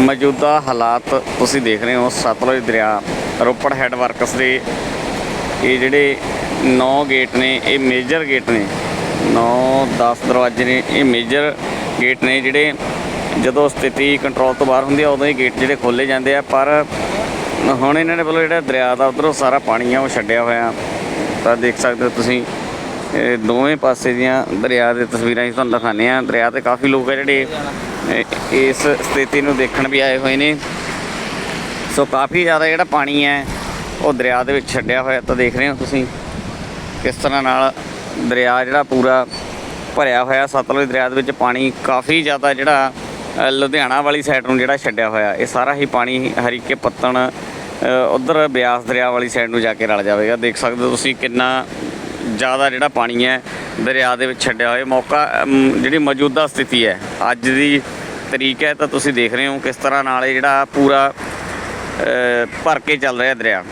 ਮੌਜੂਦਾ ਹਾਲਾਤ ਤੁਸੀਂ ਦੇਖ ਰਹੇ ਹੋ ਸਤਲੁਜ ਦਰਿਆ, ਰੋਪੜ ਹੈੱਡ ਵਰਕਸ ਦੇ। ਇਹ ਜਿਹੜੇ 9 ਗੇਟ ਨੇ, ਇਹ ਮੇਜਰ ਗੇਟ ਨੇ। 9 10 ਦਰਵਾਜ਼ੇ ਨੇ, ਇਹ ਮੇਜਰ ਗੇਟ ਨੇ ਜਿਹੜੇ ਜਦੋਂ ਸਥਿਤੀ ਕੰਟਰੋਲ ਤੋਂ ਬਾਹਰ ਹੁੰਦੀ ਆ, ਉਦੋਂ ਹੀ ਗੇਟ ਜਿਹੜੇ ਖੋਲੇ ਜਾਂਦੇ ਆ। ਪਰ ਹੁਣ ਇਹਨਾਂ ਨੇ ਵੱਲੋਂ ਜਿਹੜਾ ਦਰਿਆ ਦਾ ਉਧਰੋਂ ਸਾਰਾ ਪਾਣੀ ਆ, ਉਹ ਛੱਡਿਆ ਹੋਇਆ। ਤਾਂ ਦੇਖ ਸਕਦੇ ਹੋ ਤੁਸੀਂ, ਇਹ ਦੋਵੇਂ ਪਾਸੇ ਦੀਆਂ ਦਰਿਆ ਦੇ ਤਸਵੀਰਾਂ ਹੀ ਤੁਹਾਨੂੰ ਦਿਖਾਉਂਦੇ ਆ ਦਰਿਆ ਤੇ ਕਾਫੀ ਲੋਕ ਆ ਜਿਹੜੇ ਇਸ ਸਥਿਤੀ ਨੂੰ ਦੇਖਣ ਵੀ ਆਏ ਹੋਏ ਨੇ। ਸੋ ਕਾਫੀ ਜ਼ਿਆਦਾ ਜਿਹੜਾ ਪਾਣੀ ਹੈ, ਉਹ ਦਰਿਆ ਦੇ ਵਿੱਚ ਛੱਡਿਆ ਹੋਇਆ, ਤਾਂ ਦੇਖ ਰਹੇ ਹੋ ਤੁਸੀਂ ਕਿਸ ਤਰ੍ਹਾਂ ਨਾਲ ਦਰਿਆ ਜਿਹੜਾ ਪੂਰਾ ਭਰਿਆ ਹੋਇਆ, ਸਤਲੁਜ ਦਰਿਆ ਦੇ ਵਿੱਚ ਪਾਣੀ ਕਾਫੀ ਜ਼ਿਆਦਾ ਜਿਹੜਾ ਲੁਧਿਆਣਾ ਵਾਲੀ ਸਾਈਡ ਨੂੰ ਜਿਹੜਾ ਛੱਡਿਆ ਹੋਇਆ, ਇਹ ਸਾਰਾ ਹੀ ਪਾਣੀ ਹਰੀਕੇ ਪੱਤਣ ਉਧਰ ਬਿਆਸ ਦਰਿਆ ਵਾਲੀ ਸਾਈਡ ਨੂੰ ਜਾ ਕੇ ਰਲ ਜਾਵੇਗਾ। ਦੇਖ ਸਕਦੇ ਹੋ ਤੁਸੀਂ ਕਿੰਨਾ ਜ਼ਿਆਦਾ ਜਿਹੜਾ ਪਾਣੀ ਹੈ ਦਰਿਆ ਦੇ ਵਿੱਚ ਛੱਡਿਆ ਹੋਇਆ ਮੌਕਾ ਜਿਹੜੀ ਮੌਜੂਦਾ ਸਥਿਤੀ ਹੈ, ਅੱਜ ਦੀ ਤਰੀਕ ਹੈ ਤਾਂ ਤੁਸੀਂ ਦੇਖ ਰਹੇ ਹੋ ਕਿਸ ਤਰ੍ਹਾਂ ਨਾਲ ਇਹ ਜਿਹੜਾ ਪੂਰਾ ਭਰ ਕੇ ਚੱਲ ਰਿਹਾ ਦਰਿਆ।